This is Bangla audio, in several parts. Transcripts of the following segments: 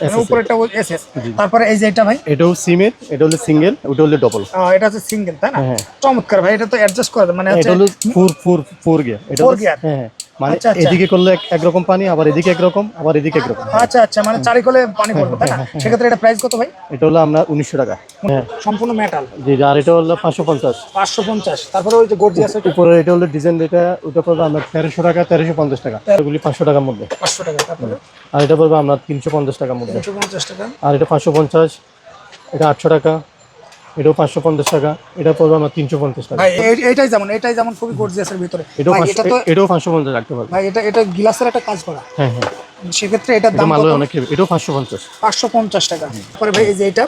মানে উপরেরটা এসএস তারপরে এই যে এটা ভাই? এটাও সিমের এটা হলো সিঙ্গেল ওটা হলো ডবল এটা হচ্ছে সিঙ্গেল তাই না? হ্যাঁ। চমৎকার ভাই এটা তো অ্যাডজাস্ট করে মানে এটা হলো ফোর ফোর ফোর গিয়ার এটা Four হলো- হ্যাঁ। মানে আচ্ছা, আচ্ছা। এদিকে করলে একরকম পানি আবার এদিকে একরকম আবার এদিকে একরকম আচ্ছা আচ্ছা মানে চারিকলে পানি পড়বে তাই না? সেক্ষেত্রে এটা প্রাইস কত ভাই? এটা হলো আপনার উনিশশো টাকা। হ্যাঁ। সম্পূর্ণ মেটাল জি আর এটা হলো পাঁচশো পঞ্চাশ। পাঁচশো পঞ্চাশ। তারপরে ওই যে গর্জিয়াস এটা উপরে এটা হলো ডিজাইন এটা ওটা পড়বে আপনার তেরোশো টাকা তেরোশো পঞ্চাশ টাকা। এগুলি পাঁচশো টাকার মধ্যে। পাঁচশো টাকা আর এটা পড়বে আপনার তিনশো পঞ্চাশ টাকার মধ্যে। তিনশো পঞ্চাশ টাকা। আর এটা পাঁচশো পঞ্চাশ এটা আটশো টাকা। এটাও পাঁচশো পঞ্চাশ টাকা এটা পড়বে আমার তিনশো পঞ্চাশ টাকা। ভাই এই- যেমন এটাই যেমন খুবই গর্জিয়াসের ভিতরে। এটাও পাঁচশো এটা তো এটাও পাঁচশো পঞ্চাশ রাখতে পারবে। ভাই এটা এটা গ্লাসের একটা কাজ করা। হ্যাঁ হ্যাঁ। সেক্ষেত্রে এটার এটা দাম অনেক এটাও পাঁচশো পঞ্চাশ। পাঁচশো পঞ্চাশ টাকা। পরে ভাই এই যে এটা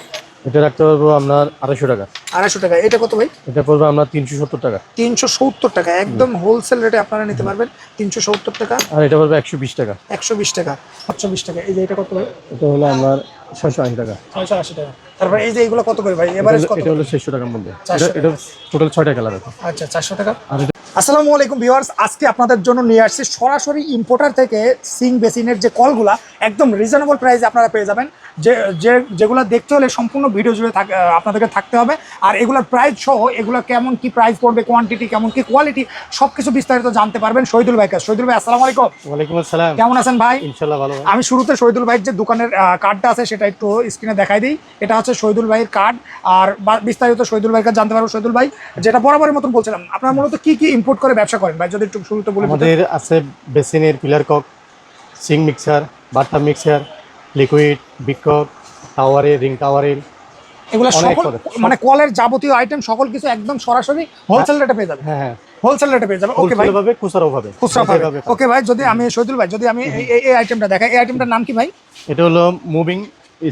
এটা রাখতে পারব আপনার আড়াইশো টাকা। আড়াইশো টাকা। এটা কত ভাই? এটা পড়বে আপনার তিনশো সত্তর টাকা। তিনশো সত্তর টাকা। একদম হোলসেল রেটে আপনারা নিতে পারবেন তিনশো সত্তর টাকা। আর এটা পড়বে একশো বিশ টাকা। একশো বিশ টাকা সাতশো বিশ টাকা। এই যে এটা কত ভাই? এটা হলো আপনার ছয়শো আশি টাকা। ছয়শো আশি টাকা। তারপরে এই যে এগুলো কত করে ভাই? এভারেজ কত? এটা হলো ছেশো টাকার মধ্যে। এটা টোটাল ছয়টা কালার আছে। আচ্ছা চারশো টাকা। আর আসসালামু আলাইকুম ভিউয়ার্স আজকে আপনাদের জন্য নিয়ে আসছি সরাসরি ইম্পোর্টার থেকে সিং বেসিনের যে কলগুলা একদম রিজনেবল প্রাইসে আপনারা পেয়ে যাবেন। যে যে যেগুলো দেখতে হলে সম্পূর্ণ ভিডিও জুড়ে থাক- আপনাদেরকে থাকতে হবে। আর এগুলোর প্রাইস সহ এগুলো কেমন কি প্রাইস পড়বে কোয়ান্টিটি কেমন কি কোয়ালিটি সব কিছু বিস্তারিত জানতে পারবেন শহীদুল ভাই কাছে। শহীদুল ভাই আসসালামু আলাইকুম। ওয়ালাইকুম আসসালাম। কেমন আছেন ভাই? ইনশাল্লাহ ভালো। আমি শুরুতে শহীদুল ভাইয়ের যে দোকানের কার্ডটা আছে সেটা একটু স্ক্রিনে দেখাই দিই। এটা হচ্ছে শহীদুল ভাইয়ের কার্ড আর বিস্তারিত শহীদুল ভাইয়ের কাছে জানতে পারব শহীদুল ভাই। যেটা বরাবরের মতন বলছিলাম আপনারা মূলত কি কি ইম্পোর্ট করে ব্যবসা করেন? ভাই যদি একটু শুরুতে বলে। আমাদের আছে বেসিনের পিলার কক সিং মিক্সার বাটা মিক্সার লিকুইড বিকক টাওয়ারের রিং টাওয়ারের। এগুলো সকল মানে কলের যাবতীয় আইটেম সকল কিছু একদম সরাসরি হোলসেল রেটে পেয়ে যাবে হ্যাঁ হ্যাঁ। হোলসেল রেটে পেয়ে যাবে ওকে ভাই। ভাবে। খুচরাও ভাবে খুচরা ভাবে। ওকে ভাই যদি আমি শহীদুল ভাই যদি আমি এই- এই- এই আইটেমটা দেখাই এই আইটেমটার নাম কি ভাই? এটা হলো moving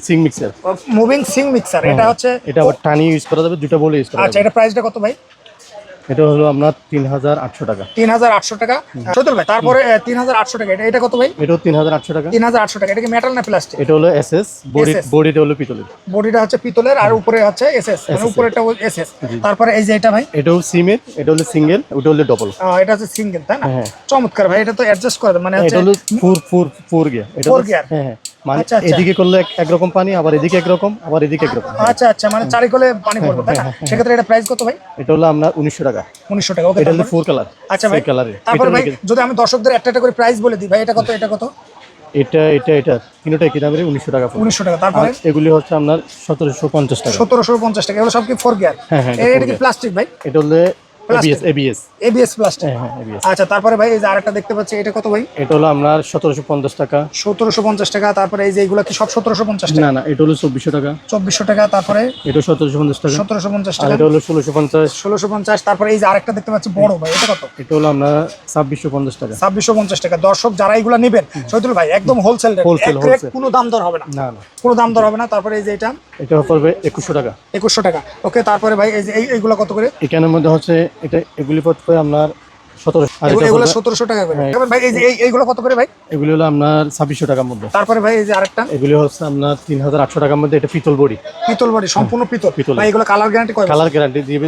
sink mixer. Moving sink mixer এটা হচ্ছে এটা টানি ইউজ করা যাবে দুটো বলে ইউজ করা আচ্ছা এটা প্রাইসটা কত ভাই? এটা হলো আপনার তিন হাজার আটশো টাকা। তিন হাজার আটশো টাকা। শহীদুল ভাই তারপরে তিন হাজার আটশো টাকা এটা এটা কত ভাই? এটাও তিন হাজার আটশো টাকা। তিন হাজার আটশো টাকা এটা কি মেটাল না প্লাস্টিক এটা হলো এস এস বডি বডিটা হলো পিতলের। বডিটা হচ্ছে পিতলের আর উপরে হচ্ছে এসএস মানে SS উপরেটা এসএস তারপরে এই যে এটা ভাই? এটাও সিমের এটা হলো সিঙ্গেল ওটা হলো ডবল এটা হচ্ছে সিঙ্গেল তাই না? হ্যাঁ। চমৎকার ভাই এটা তো অ্যাডজাস্ট করে মানে হচ্ছে এটা হলো ফোর ফোর ফোর গিয়ার হলো- gear? হ্যাঁ হ্যাঁ। মানে আচ্ছা, আচ্ছা। এদিকে করলে একরকম পানি আবার এদিকে একরকম আবার এদিকে একরকম। আচ্ছা আচ্ছা মানে পানি পড়বে তাই না? সেক্ষেত্রে এটা প্রাইস কত ভাই? এটা হলো আপনার উনিশশো টাকা। উনিশশো টাকা ওকে এটা হলো ফোর কালার আচ্ছা ভাই কালারের তারপরে ভাই যদি আমি দর্শকদের একটা একটা করে প্রাইস বলে দিই ভাই এটা কত এটা কত? এটা এটা এটা তিনটাই কি দামের উনিশশো টাকা উনিশশো টাকা তারপরে? এগুলি হচ্ছে আপনার সতেরোশো পঞ্চাশ টাকা। সতেরোশো পঞ্চাশ টাকা এগুলো সব কি ফোর গিয়ার হ্যাঁ, হ্যাঁ, এটা কি প্লাস্টিক ভাই? এটা হলো এবিএস এবিএস এবিএস প্লাস্টিক হ্যাঁ হ্যাঁ এবিএস আচ্ছা তারপরে ভাই এই যে আরেকটা দেখতে পাচ্ছি এটা কত ভাই? এটা হলো আপনার সতেরোশো পঞ্চাশ টাকা। সতেরোশো পঞ্চাশ টাকা তারপরে এই যে এইগুলো কি সব সতেরোশো পঞ্চাশ টাকা? না না এটা হলো টাকা। টাকা তারপরে? এটা টাকা। টাকা। এটা হলো ষোলোশো পঞ্চাশ। ষোলোশো পঞ্চাশ তারপরে এই যে আরেকটা দেখতে পাচ্ছি বড় ভাই এটা কত? হলো টাকা। দর্শক যারা এগুলো নেবেন শহীদুল ভাই একদম হোলসেল রেট wholesale। কোনো দাম দর হবে না। না না। কোনো দাম দর হবে না তারপরে এই যে এটা। এটা পড়বে টাকা। একুশশো টাকা। ওকে তারপরে ভাই এই যে এই- এইগুলো কত করে? এখানের মধ্যে হচ্ছে এটা এগুলি পড়বে আপনার সতেরোশো। টাকা করে। হ্যাঁ। ভাই এই যে এই- এইগুলো কত করে ভাই? এগুলি হলো আপনার ছাব্বিশশো টাকার মধ্যে। তারপরে ভাই এই যে আরেকটা? এগুলি হচ্ছে আপনার তিন হাজার আটশো টাকার মধ্যে এটা পিতল বডি। পিতল বডি সম্পূর্ণ পিতল। পিতল। এগুলো কালার গ্যারান্টি কয় কালার গ্যারান্টি দিয়ে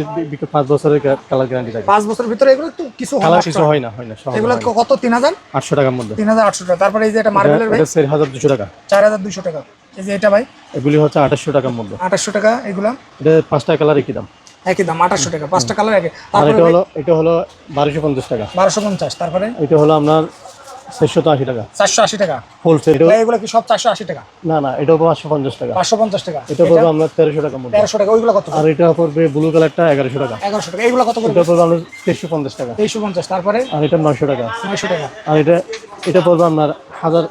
পাঁচ বছরের কালার গ্যারান্টি থাকে। পাঁচ বছরের ভিতরে এগুলো একটু কিছু হয় কালার কিছু হয়। হয় না হয় না এগুলো কত তিন হাজার আটশো টাকার মধ্যে। তিন হাজার আটশো টাকা। তারপরে এই যে এটা মার্বেলের ভাই? চার হাজার দুশো টাকা। চার হাজার দুশো টাকা। এই যে এটা ভাই? এগুলি হচ্ছে আঠাশশো টাকার মধ্যে। আঠাশশো টাকা এগুলো? এটা পাঁচটা কালার একই দাম। একই দাম আঠাশশো টাকা পাঁচটা কালার একই। আর এটা হলো এটা হলো বারোশো পঞ্চাশ টাকা। বারোশো পঞ্চাশ তারপরে? এটা হলো আপনার চারশো আশি টাকা। চারশো আশি টাকা। হোলসেল এগুলো কি সব চারশো আশি টাকা? না না এটা পাঁচশো পঞ্চাশ টাকা। পাঁচশো পঞ্চাশ টাকা। এটা পড়বে আপনার তেরোশো মধ্যে। তেরোশো টাকা ওইগুলো কত আর এটা পড়বে ব্লু কালারটা এগারোশো টাকা। এগারোশো টাকা এইগুলো কত এটা পড়বে টাকা। পঞ্চাশ তারপরে? আর এটা নয়শো টাকা। নয়শো টাকা। আর এটা এটা পড়বে আপনার হাজার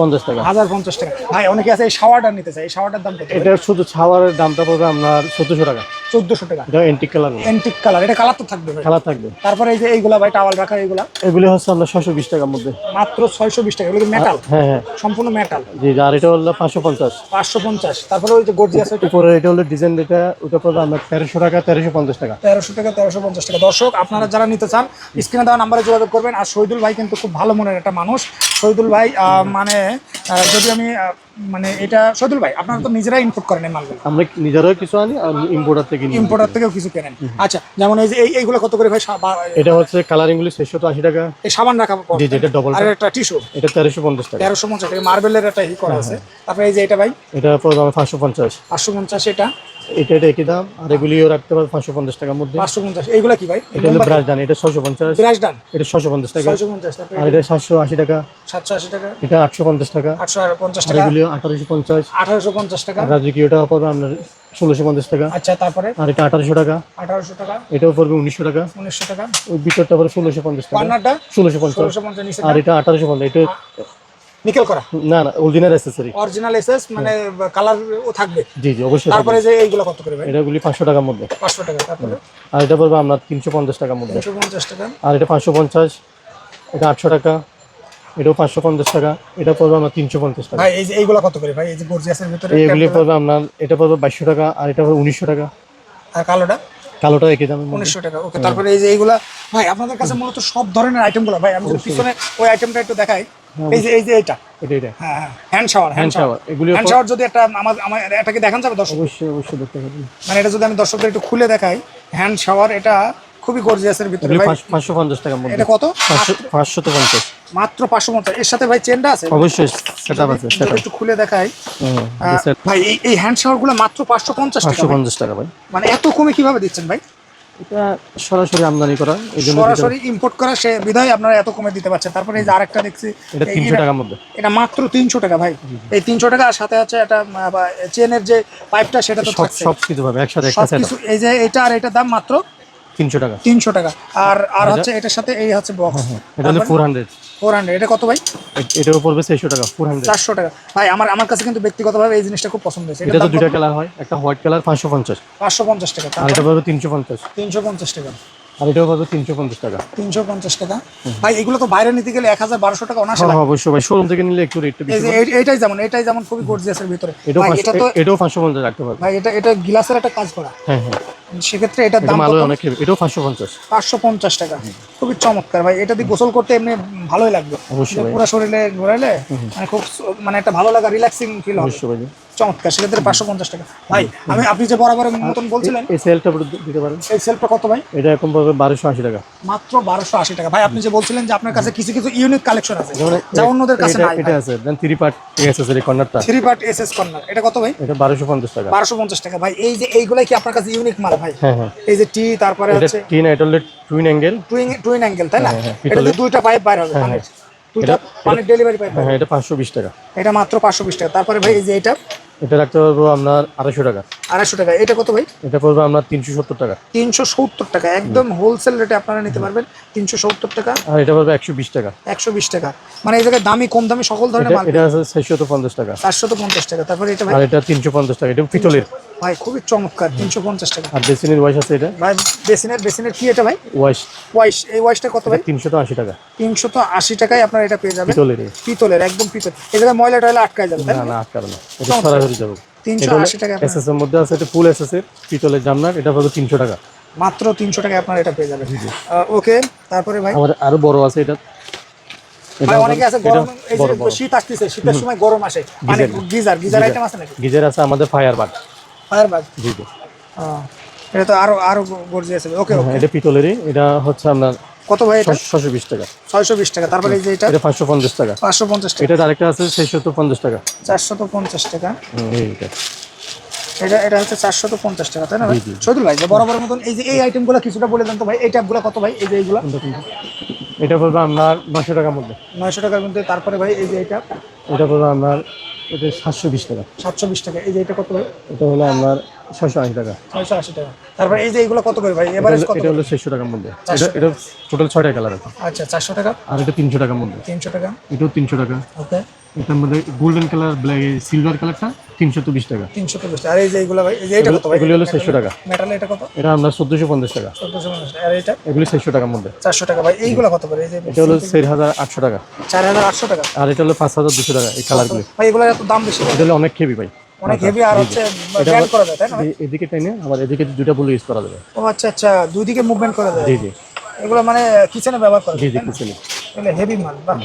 পঞ্চাশ টাকা। হাজার পঞ্চাশ টাকা। ভাই অনেকে আছে এই শাওয়ারটা নিতে চায়। এই শাওয়ারটার দাম কত? এটা শুধু ছাওয়ারের দামটা পড়বে আপনার চোদ্দশো টাকা। চোদ্দশো টাকা। এটা এন্টিক কালার এন্টিক কালার এটা কালার তো থাকবে খেলা থাকবে। তারপরে এই যে এইগুলা ভাই টাওয়াল রাখার এইগুলা। এগুলি হচ্ছে আপনার ছশো বিশ টাকার মধ্যে। মাত্র ছয়শো বিশ টাকা। এগুলো মেটাল হ্যাঁ হ্যাঁ। সম্পূর্ণ মেটাল জি আর এটা হলো পাঁচশো পঞ্চাশ। পাঁচশো পঞ্চাশ। তারপরে ওই যে গর্জিয়াস ওইটা। উপরে এটা হলো ডিজাইন এটা ওটা পড়বে আপনার তেরোশো টাকা তেরোশো পঞ্চাশ টাকা। তেরোশো টাকা তেরোশো পঞ্চাশ টাকা। দর্শক আপনারা যারা নিতে চান স্ক্রিনে দেওয়া নাম্বারে যোগাযোগ করবেন। আর শহীদুল ভাই কিন্তু খুব ভালো মনের একটা মানুষ। শহীদুল ভাই আহ, মানে যদি আমি মানে এটা সদুল ভাই আপনারা তো নিজেরাই ইনপুট করেন এই মালগুলো। আমরা নিজেরাও কিছু আনি আর ইম্পোর্টার থেকে ইম্পোর্টার থেকেও কিছু কেনেন। আচ্ছা যেমন এই যে এই এইগুলো কত করে ভাই? এটা হচ্ছে শেষশত আশি টাকা। এই সাবান রাখা জি জি এটা ডবল আর একটা টিস্যু এটা তেরোশো পঞ্চাশ টাকা। তেরোশো পঞ্চাশ টাকা। মার্বেলের একটা ই করা হ্যাঁ, আছে। তারপরে এই যে এটা ভাই? এটা পড়বে আমার পাঁচশো পঞ্চাশ। পাঁচশো পঞ্চাশ এটা। এটা এটা একই দাম। আর এগুলিও রাখতে পারবে পাঁচশো পঞ্চাশ টাকার মধ্যে। পাঁচশো পঞ্চাশ। এইগুলা কি ভাই? এটা হলো ব্রাশ ডান এটা ছশো পঞ্চাশ। ব্রাশ ডান এটা ছশো পঞ্চাশ টাকা। ছয়শো পঞ্চাশ তারপরে আর এটা সাতশো আশি টাকা। সাতশো আশি টাকা। এটা আটশো পঞ্চাশ টাকা। আটশো আর পঞ্চাশ আর টাকা এগুলিও আঠারোশো পঞ্চাশ। আঠারোশো পঞ্চাশ টাকা। রাজকীয়টা পড়বে আপনার ষোলোশো পঞ্চাশ টাকা? আচ্ছা তারপরে? আর এটা আঠারোশো টাকা। আঠারোশো টাকা। এটাও পড়বে উনিশশো টাকা। উনিশশো টাকা। ওই ভিতরটা পড়বে ষোলোশো পঞ্চাশ টাকা। ষোলোশো পঞ্চাশ। আর এটা আঠারোশো পঞ্চাশ। এটা নিকেল করা? না না অরিজিনাল অ্যাসেসরি অরিজিনাল এসএস মানে কালার ও থাকবে? জি জি অবশ্যই তারপরে যে এইগুলো কত করে ভাই? এটাগুলি পাঁচশো টাকার মধ্যে। পাঁচশো টাকা তারপরে? আর এটা পড়বে আপনার তিনশো পঞ্চাশ টাকার মধ্যে। তিনশো পঞ্চাশ টাকা। আর এটা পাঁচশো পঞ্চাশ। এটা আটশো টাকা। এটাও পাঁচশো পঞ্চাশ টাকা এটা পড়বে আপনার তিনশো পঞ্চাশ টাকা। ভাই এই যে এইগুলো কত করে ভাই? এই যে গর্জিয়াসের ভিতরে এইগুলি পড়বে আপনার এটা পড়বে বাইশশো টাকা আর এটা পড়বে উনিশশো টাকা। আর কালোটা? কালোটা একই মধ্যে। উনিশশো টাকা ওকে তারপরে এই যে এইগুলা ভাই আপনাদের কাছে মূলত সব ধরনের আইটেমগুলো ভাই আমি পিছনে ওই আইটেমটা একটু দেখাই এই যে এই যে এইটা এটা এটা। হ্যাঁ হ্যাঁ হ্যান্ড শাওয়ার হ্যান্ড শাওয়ার এগুলি হ্যান্ড শাওয়ার যদি একটা আমার আমার এটাকে দেখান যাবে দর্শক? অবশ্যই অবশ্যই দেখতে পাবেন মানে এটা যদি আমি দর্শকদের একটু খুলে দেখাই হ্যান্ড শাওয়ার এটা খুবই গর্জিয়াসের ভিতরে ভাই। পাঁচ- পাঁচশো পঞ্চাশ টাকার মধ্যে। এটা কত? পাঁচশো পাঁচশো তো পঞ্চাশ। মাত্র পাঁচশো পঞ্চাশ। এর সাথে ভাই চেনটা আছে? অবশ্যই সেট আপ আছে যদি সেট একটু খুলে দেখাই। ভাই এই এই হ্যান্ড শাওয়ারগুলো মাত্র পাঁচশো পঞ্চাশ টাকা পাঁচশো ভাই। পঞ্চাশ টাকা ভাই। মানে এত কমে কীভাবে দিচ্ছেন ভাই? এটা সরাসরি আমদানি করা সরাসরি ইম্পোর্ট করা সে বিধায় আপনারা এত কমে দিতে পারছেন। তারপরে এই যে আরেকটা দেখছি এটা এই- তিনশো এটা- টাকার মধ্যে। এটা মাত্র তিনশো টাকা ভাই। এই তিনশো টাকা আর সাথে আছে একটা চেনের যে পাইপটা সেটা তো সব থাকছে। সব কিছু পাবে একসাথে সবকিছু এই যে এটা আর এটার দাম মাত্র তিনশো টাকা। তিনশো টাকা। আর আর হচ্ছে এটার সাথে এই হচ্ছে বক্স এটা হলো ফোর হান্ড্রেড ফোর হান্ড্রেড এটা কত ভাই? এটার পড়বে ছয়শো টাকা ফোর হান্ড্রেড চারশো টাকা। ভাই আমার আমার কাছে কিন্তু ব্যক্তিগতভাবে এই জিনিসটা খুব পছন্দ হয়েছে। এটা এটা তো দুইটা কালার হয় একটা হোয়াইট কালার পাঁচশো পঞ্চাশ। পাঁচশো পঞ্চাশ টাকা। আর এটা পড়বে তিনশো পঞ্চাশ। তিনশো পঞ্চাশ টাকা। আর এটাও পড়বে তিনশো পঞ্চাশ টাকা। তিনশো পঞ্চাশ টাকা। ভাই এগুলো তো বাইরে নিতে গেলে এক হাজার বারোশো টাকা অনাসে হ্যাঁ হ্যাঁ, অবশ্যই ভাই। শোরুম থেকে নিলে একটু রেটটা বেশি যে যেমন এটাই যেমন খুবই গর্জিয়াসের ভিতরে। এটা তো এটাও পাঁচশো পঞ্চাশ রাখতে পারবে। ভাই এটা এটা গ্লাসের একটা কাজ করা। হ্যাঁ হ্যাঁ। সেক্ষেত্রে এটার দাম অনেক এটাও পাঁচশো পঞ্চাশ। পাঁচশো পঞ্চাশ টাকা। খুবই চমৎকার ভাই। এটা দিয়ে গোসল করতে এমনি ভালোই লাগবে। পুরো শরীরে ঘোরালে মানে খুব মানে একটা ভালো লাগা রিল্যাক্সিং ফিল হবে। চমৎকার সেক্ষেত্রে পাঁচশো পঞ্চাশ টাকা। ভাই আমি আপনি যে বরাবরের মতন বলছিলেন এই সেলটা দিতে পারেন। এই সেলফটা কত ভাই? এটা এখন পড়বে বারোশো আশি টাকা। মাত্র বারোশো আশি টাকা। ভাই আপনি যে বলছিলেন যে আপনার কাছে কিছু কিছু ইউনিক কালেকশন আছে যা অন্যদের কাছে নাই এটা আছে then three part accessory কর্নারটা three part S S corner এটা কত ভাই? এটা বারোশো পঞ্চাশ টাকা। বারোশো পঞ্চাশ টাকা। ভাই এই যে এইগুলাই কি আপনার কাছে ইউনিক মাল ভাই? হ্যাঁ হ্যাঁ। এই যে টি তারপরে এটা হচ্ছে twin outlet twin angle twin twin angle তাই না? হ্যাঁ, এটা। দুইটা পাইপ বাইর হবে পানির। দুইটা পানির ডেলিভারি পাইপ হ্যাঁ এটা পাঁচশো বিশ টাকা। এটা মাত্র পাঁচশো বিশ টাকা। তারপরে ভাই এই যে এটা এটা রাখতে পারব আপনার আড়াইশো টাকা। আড়াইশো টাকা। এটা কত ভাই? এটা পড়বে আপনার তিনশো সত্তর টাকা। তিনশো সত্তর টাকা। একদম হোলসেল রেটে আপনারা নিতে পারবেন তিনশো সত্তর টাকা। আর এটা পড়বে একশো বিশ টাকা। একশো বিশ টাকা। মানে এই জায়গায় দামি কম দামি সকল ধরনের এটা ছয়শো পঞ্চাশ টাকা। চারশো তো পঞ্চাশ টাকা। তারপরে এটা আর এটা তিনশো পঞ্চাশ টাকা। এটা পিতলের। ভাই খুবই চমৎকার তিনশো পঞ্চাশ টাকা। আর বেসিনের ওয়াইশ আছে এটা? ভাই বেসিনের বেসিনের কি এটা ভাই? ওয়াইশ। ওয়াইশ এই ওয়াইশটা কত ভাই? তিনশো তো আশি টাকা। তিনশো তো আশি টাকায় আপনার এটা পেয়ে যাবেন। পিতলের পিতলের একদম পিতল। জায়গায় ময়লা টয়লা আটকায় যাবে না? না আটকার না। এটা সরাসরি যাব। তিনশো আশি টাকা এস এস এর মধ্যে আছে এটা ফুল এস এস এর পিতলের জামনার এটা পড়বে তিনশো টাকা। মাত্র তিনশো টাকায় আপনার এটা পেয়ে যাবেন। ওকে তারপরে ভাই? আমার আরও বড় আছে এটা। এটা অনেকে আছে এটা গরম এই যে শীত আসতেছে শীতের সময় গরম আসে। মানে গিজার গিজার আইটেম আছে নাকি? গিজার আছে আমাদের ফায়ার বাট ফায়ার বাগ জি। জি এটা তো আরও আরও গর্জি আছে ওকে হ্যাঁ, এটা পিতলেরই এটা হচ্ছে আপনার কত ভাই এটা? ছশো বিশ টাকা। ছয়শো বিশ টাকা। তারপরে এই যে এটা? এটা পাঁচশো পঞ্চাশ টাকা। পাঁচশো পঞ্চাশ টাকা। এটা আরেকটা আছে ছয়শো পঞ্চাশ টাকা। চারশো পঞ্চাশ টাকা। এইটা এটা। এটা হচ্ছে চারশো পঞ্চাশ টাকা তাই না ভাই? জি। ভাই বড় মতন এই যে এই আইটেমগুলো কিছুটা বলে দেন তো ভাই এই ট্যাপগুলো কত ভাই? এই যে এইগুলো? এটা পড়বে আপনার নশো টাকার মধ্যে। নয়শো টাকার মধ্যে তারপরে ভাই এই যে এটা? এটা পড়বে আপনার এটা সাতশো বিশ টাকা। সাতশো বিশ টাকা। এই যে এটা কত ভাই? এটা হলো আপনার ছয়শো আশি টাকা। ছয়শো আশি টাকা। তারপরে এই যে এইগুলো কত করে ভাই? এভারেজ কত এটা হলো ছয়শো টাকার মধ্যে। এটা এটা টোটাল ছয়টা কালার আছে। আচ্ছা চারশো টাকা। আর এটা তিনশো টাকার মধ্যে। তিনশো টাকা। এটাও তিনশো টাকা। ওকে। এটার মধ্যে গোল্ডেন কালার ব্ল্যাক সিলভার কালারটা তিনশো তো বিশ টাকা। তিনশো পঞ্চাশ আর এই যে এইগুলো ভাই এই যে এটা কত ভাই? এগুলি হলো ছয়শো টাকা। মেটাল এটা কত? এটা চোদ্দোশো পঞ্চাশ টাকা। চোদ্দশো পঞ্চাশ আর এটা এগুলি ছয়শো টাকার মধ্যে। চারশো টাকা। ভাই এইগুলো কত করে? এই যে এটা হলো চার হাজার আটশো টাকা। চার হাজার আটশো টাকা? আর এটা হলো পাঁচ হাজার দুশো টাকা এই কালারগুলি ভাই এগুলো এত দাম বেশি এটা হলো অনেক হেভি ভাই। অনেক হেভি আর হচ্ছে ব্যান্ড করা যায় তাই না? এদিকে টেনে আবার এদিকে দুইটা বলে ইউজ করা যাবে। ও আচ্ছা আচ্ছা দুই দিকে মুভমেন্ট করা যায়? জি জি। এগুলো মানে কিচেনে ব্যবহার করা যায় জি না? কিচেনে এগুলো হেভি মাল বাহ।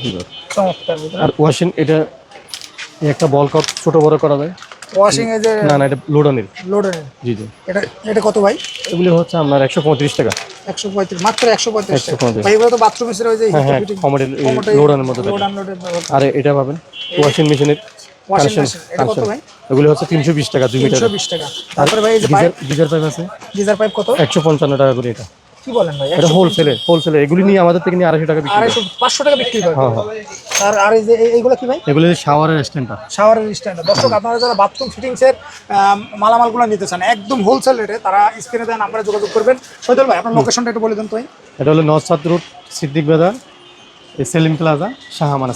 চমৎকার। আর ওয়াশিং এটা এই একটা বল কাপ ছোট বড় করা যায়। ওয়াশিং এ যে না না এটা লোডানির লোডের জি জি। এটা এটা কত ভাই? এগুলি হচ্ছে আপনার একশো পঁয়ত্রিশ টাকা। একশো পঁয়ত্রিশ মাত্র একশো পঁয়ত্রিশ টাকা। ভাই এগুলো তো বাথরুম রয়েছে হ্যাঁ হ্যাঁ কমোডের লোডানের মধ্যে লোড আনলোডের আর এটা পাবেন ওয়াশিং মেশিনের ওয়াশিং মেশিন এটা কত ভাই? এগুলি হচ্ছে তিনশো বিশ টাকা দুই মিটার তিনশো বিশ টাকা। তারপরে ভাই এই যে পাইপ গিজার পাইপ আছে? গিজার পাইপ কত? একশো পঞ্চান্ন টাকা করে এটা। কি বলেন ভাই? এটা হোলসেলে হোলসেলে এগুলি নিয়ে আমাদের থেকে নিয়ে আড়াইশো টাকা বিক্রি আড়াইশো পাঁচশো টাকা বিক্রি করে হ্যাঁ হ্যাঁ। আর আর এই যে এইগুলো কি ভাই? এগুলি শাওয়ারের স্ট্যান্ডটা শাওয়ারের স্ট্যান্ড দর্শক আপনারা যারা বাথরুম ফিটিংসের মালামালগুলো নিতে চান একদম হোলসেল রেটে তারা স্ক্রিনে নাম্বারে যোগাযোগ করবেন। সৈদুল ভাই আপনার লোকেশনটা একটু বলে দেন তো এটা হলো নসাদ রোড সিদ্দিক বাজার সেলিম প্লাজা শাহমান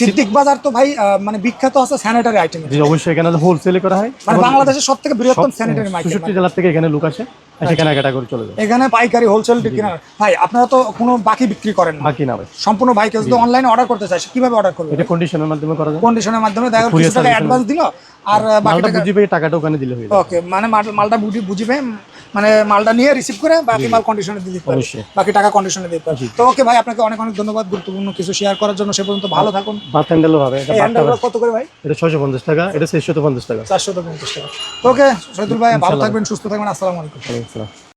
সিদ্দিক বাজার তো ভাই মানে বিখ্যাত আছে স্যানিটারি আইটেম জি অবশ্যই এখানে হোলসেলে করা হয়। মানে বাংলাদেশের সব থেকে বৃহত্তম স্যানিটারি মার্কেট জেলার থেকে এখানে লোক আসে। এসে কেনাকাটা করে চলে যায় এখানে পাইকারি হোলসেল কেনার ভাই আপনারা তো কোনো বাকি বিক্রি করেন না। বাকি না ভাই। সম্পূর্ণ ভাই কেউ যদি অনলাইনে অর্ডার করতে চায় কীভাবে অর্ডার করবে এটা কন্ডিশনের মাধ্যমে করা যায়? কন্ডিশনের মাধ্যমে দেখা কিছু টাকা অ্যাডভান্স দিল আর বাকি টাকা বুঝিবে টাকাটা ওখানে দিলে হয়ে ওকে মানে মালটা বুঝি বুঝিবে মানে মালটা নিয়ে রিসিভ করে বাকি মাল কন্ডিশনে দিতে পারবে বাকি টাকা কন্ডিশনে দিতে পারবে তো ওকে ভাই আপনাকে অনেক অনেক ধন্যবাদ গুরুত্বপূর্ণ কিছু শেয়ার করার জন্য। সে পর্যন্ত ভালো থাকুন। বাথ হ্যান্ডেল হবে। এটা কত করে ভাই? এটা ছয়শো পঞ্চাশ টাকা এটা ছেশশো পঞ্চাশ টাকা। চারশো পঞ্চাশ টাকা। ওকে শহীদুল ভাই ভালো থাকবেন সুস্থ থাকবেন। আসসালামু আলাইকুম। আসসালাম।